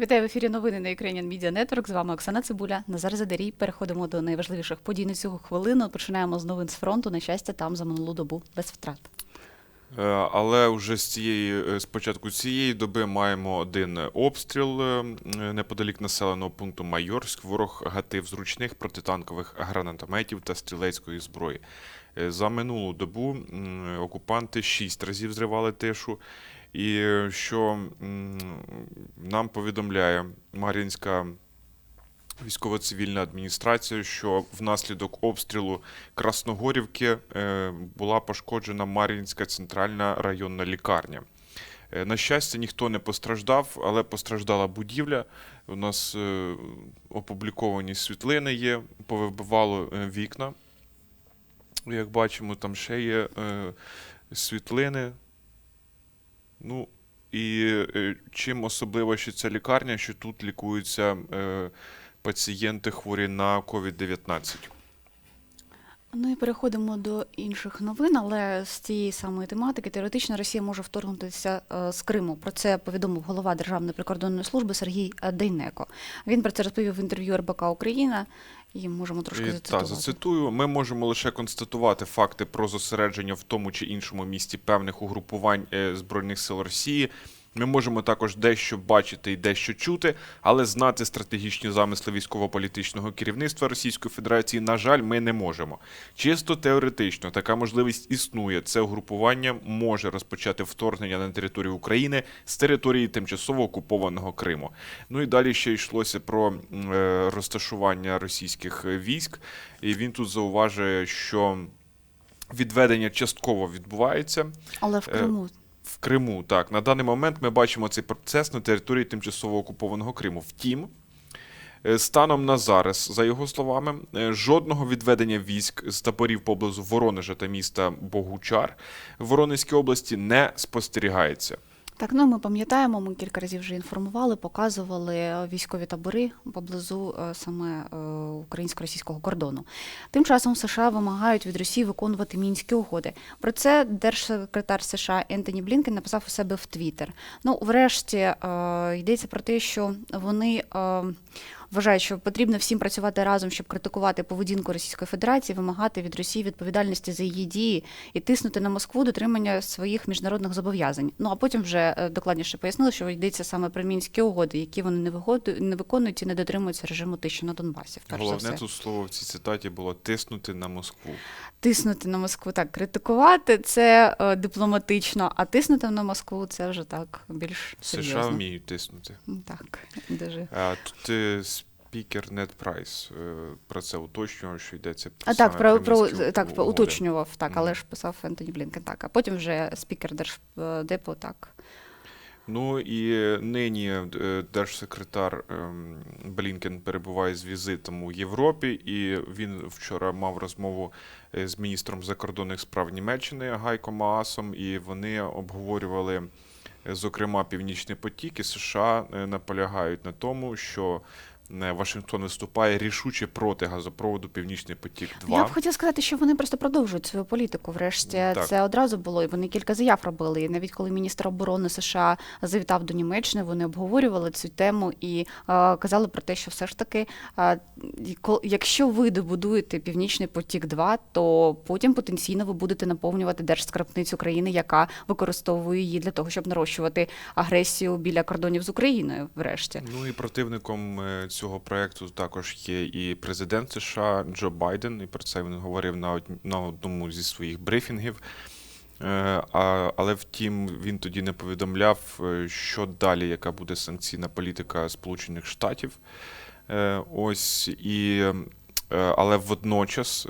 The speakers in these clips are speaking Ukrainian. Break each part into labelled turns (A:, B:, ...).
A: Вітаю в ефірі новини на Ukrainian Media Network. З вами Оксана Цибуля. Назар Задарій. Переходимо до найважливіших подій на цю хвилину. Починаємо з новин з фронту. На щастя, там за минулу добу без втрат.
B: Е, Але вже з цієї е, з початку цієї доби маємо один обстріл е, неподалік населеного пункту Майорськ. Ворог гатив зручних протитанкових гранатометів та стрілецької зброї. Е, За минулу добу окупанти шість разів зривали тишу. І е, що нам повідомляє Мар'їнська військово-цивільна адміністрація, що внаслідок обстрілу Красногорівки е, була пошкоджена Мар'їнська центральна районна лікарня. Е, На щастя, ніхто не постраждав, але постраждала будівля. У нас опубліковані світлини є, повибивало вікна. Як бачимо, там ще є світлини. Ну, і е, чим особлива ще ця лікарня, що тут лікуються е, пацієнти хворі на COVID-19.
A: Ну і переходимо до інших новин, але з цієї самої тематики теоретично Росія може вторгнутися е, з Криму. Про це повідомив голова Державної прикордонної служби Сергій Дейнеко. Він про це розповів в інтерв'ю РБК Україна. І можемо трошки зацитувати.
B: Та, зацитую. Ми можемо лише констатувати факти про зосередження в тому чи іншому місті певних угрупувань е, Збройних сил Росії. Ми можемо також дещо бачити і дещо чути, але знати стратегічні замисли військово-політичного керівництва Російської Федерації, на жаль, ми не можемо. Чисто теоретично така можливість існує. Це угрупування може розпочати вторгнення на територію України з території тимчасово окупованого Криму. Ну і далі ще йшлося про е, розташування російських військ, і він тут зауважує, що відведення частково відбувається.
A: Але в
B: е,
A: Криму
B: В Криму, так, на даний момент ми бачимо цей процес на території тимчасово окупованого Криму. Втім, е, станом на зараз, за його словами, е, жодного відведення військ з таборів поблизу Воронежа та міста Богучар в Воронезькій області не спостерігається.
A: Так, ну ми пам'ятаємо, ми кілька разів вже інформували, показували е, військові табори поблизу е, саме е, українсько-російського кордону. Тим часом США вимагають від Росії виконувати мінські угоди. Про це держсекретар США Ентоні Блінкен написав у себе в Твіттер. Ну, врешті йдеться про те, що вони. Вважають, що потрібно всім працювати разом, щоб критикувати поведінку Російської Федерації, вимагати від Росії відповідальності за її дії і тиснути на Москву дотримання своїх міжнародних зобов'язань. Ну а потім вже е, докладніше пояснили, що йдеться саме про мінські угоди, які вони не вигоду- не виконують і не дотримуються режиму тиші на Донбасі.
B: Головне тут слово в цій цитаті було тиснути на Москву.
A: тиснути на Москву так, критикувати це е, дипломатично, а тиснути на Москву це вже так більш
B: США вміють тиснути.
A: Так, дуже.
B: А тут е, спікер Нед Прайс е, про це уточнював, що йдеться
A: А так, про, про
B: мінські
A: так
B: угоди.
A: уточнював, так, але ж писав Ентоні Блінкен. Так, а потім вже спікер Держдепу так.
B: Ну і нині е, держсекретар ем, Блінкен перебуває з візитом у Європі, і він вчора мав розмову е, з міністром закордонних справ Німеччини Гайко Маасом, і вони обговорювали, е, зокрема, Північний потік, і США е, наполягають на тому, що е, Вашингтон виступає рішуче проти газопроводу Північний потік 2
A: Я б хотіла сказати, що вони просто продовжують свою політику. Врешті
B: Так.
A: це одразу було, і вони кілька заяв робили. І навіть коли міністр оборони США завітав до Німеччини, вони обговорювали цю тему і е, казали про те, що все ж таки, е, якщо ви добудуєте Північний потік 2 то потім потенційно ви будете наповнювати держскарбницю країни, яка використовує її для того, щоб нарощувати агресію біля кордонів з Україною. Врешті.
B: Ну і противником е, цього проекту також є і президент США Джо Байден, і про це він говорив на, одному зі своїх брифінгів. Е, але втім, він тоді не повідомляв, е, що далі, яка буде санкційна політика Сполучених Штатів. Е, Ось і. Але водночас,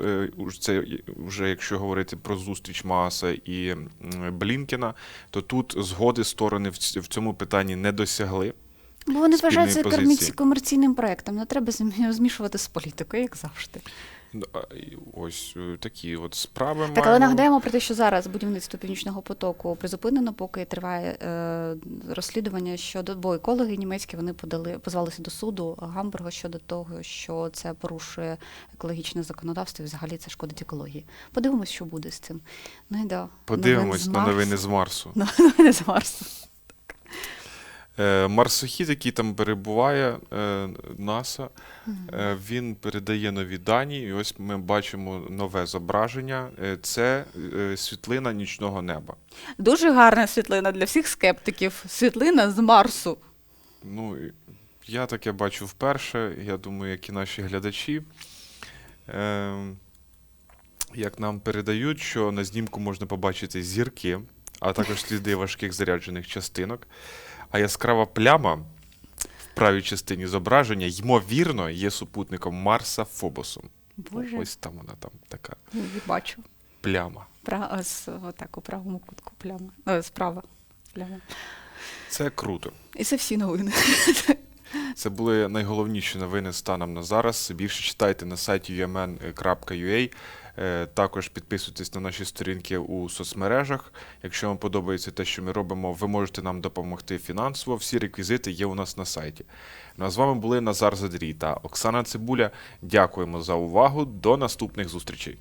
B: це вже якщо говорити про зустріч Мааса і Блінкена, то тут згоди сторони в цьому питанні не досягли.
A: Бо вони
B: спільної
A: вважають
B: позиції.
A: комерційним проектом. Не треба змі- змішувати з політикою, як завжди.
B: Ну, Ось е, такі от справи
A: Так, але нагадаємо про те, що зараз будівництво північного потоку призупинено, поки триває е, розслідування щодо бо екологи німецькі вони подали позвалися до суду Гамбурга щодо того, що це порушує екологічне законодавство і взагалі це шкодить екології. Подивимось, що буде з цим. Ну і да,
B: Подивимось на новини з Марсу.
A: Новини з Марсу.
B: Е, Марсохід, який там перебуває, е, НАСА, е, він передає нові дані, і ось ми бачимо нове зображення. Це світлина нічного неба.
A: Дуже гарна світлина для всіх скептиків. Світлина з Марсу.
B: Ну, я таке бачу вперше, я думаю, як і наші глядачі. Як нам передають, що на знімку можна побачити зірки, а також сліди важких заряджених частинок. А яскрава пляма в правій частині зображення, ймовірно, є супутником Марса Фобосом.
A: Боже,
B: Ось там вона там така
A: я бачу.
B: пляма.
A: Пра... З, отак, у правому кутку пляма. Е, справа пляма.
B: Це круто.
A: І це всі новини.
B: Це були найголовніші новини станом на зараз. Більше читайте на сайті umn.ua. Е, Також підписуйтесь на наші сторінки у соцмережах. Якщо вам подобається те, що ми робимо, ви можете нам допомогти фінансово. Всі реквізити є у нас на сайті. Ну а з вами були Назар Задрій та Оксана Цибуля. Дякуємо за увагу. До наступних зустрічей.